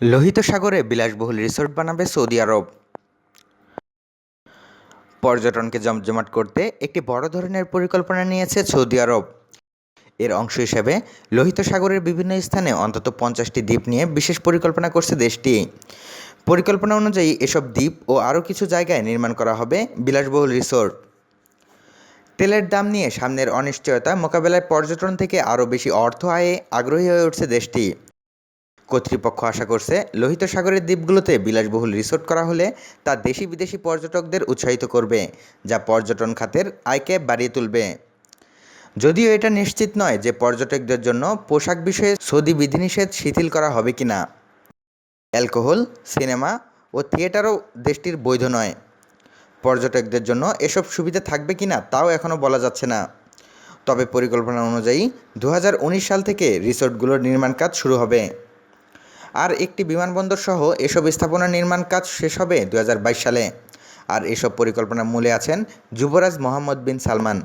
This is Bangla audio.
লোহিত সাগরে বিলাসবহুল রিসোর্ট বানাবে সৌদি আরব। পর্যটনকে জমজমাট করতে একটি বড় ধরনের পরিকল্পনা নিয়েছে সৌদি আরব। এর অংশ হিসেবে লোহিত সাগরের বিভিন্ন স্থানে অন্তত পঞ্চাশটি দ্বীপ নিয়ে বিশেষ পরিকল্পনা করছে দেশটি। পরিকল্পনা অনুযায়ী এসব দ্বীপ ও আরও কিছু জায়গায় নির্মাণ করা হবে বিলাসবহুল রিসোর্ট। তেলের দাম নিয়ে সামনের অনিশ্চয়তা মোকাবেলায় পর্যটন থেকে আরও বেশি অর্থ আয়ে আগ্রহী হয়ে উঠছে দেশটি। কর্তৃপক্ষ আশা করছে, লোহিত সাগরের দ্বীপগুলোতে বিলাসবহুল রিসোর্ট করা হলে তা দেশি বিদেশি পর্যটকদের উৎসাহিত করবে, যা পর্যটন খাতের আয়কে বাড়িয়ে তুলবে। যদিও এটা নিশ্চিত নয় যে পর্যটকদের জন্য পোশাক বিষয়ে সৌদি বিধিনিষেধ শিথিল করা হবে কি না অ্যালকোহল, সিনেমা ও থিয়েটারও দেশটির বৈধ নয়। পর্যটকদের জন্য এসব সুবিধা থাকবে কিনা তাও এখনও বলা যাচ্ছে না। তবে পরিকল্পনা অনুযায়ী দু হাজার উনিশ সাল থেকে রিসোর্টগুলোর নির্মাণ কাজ শুরু হবে। আর একটি বিমানবন্দর সহ এসব স্থাপনা নির্মাণ কাজ শেষ হবে দু হাজার বাইশ সালে। আর এসব পরিকল্পনার মূলে আছেন যুবরাজ মোহাম্মদ বিন সালমান।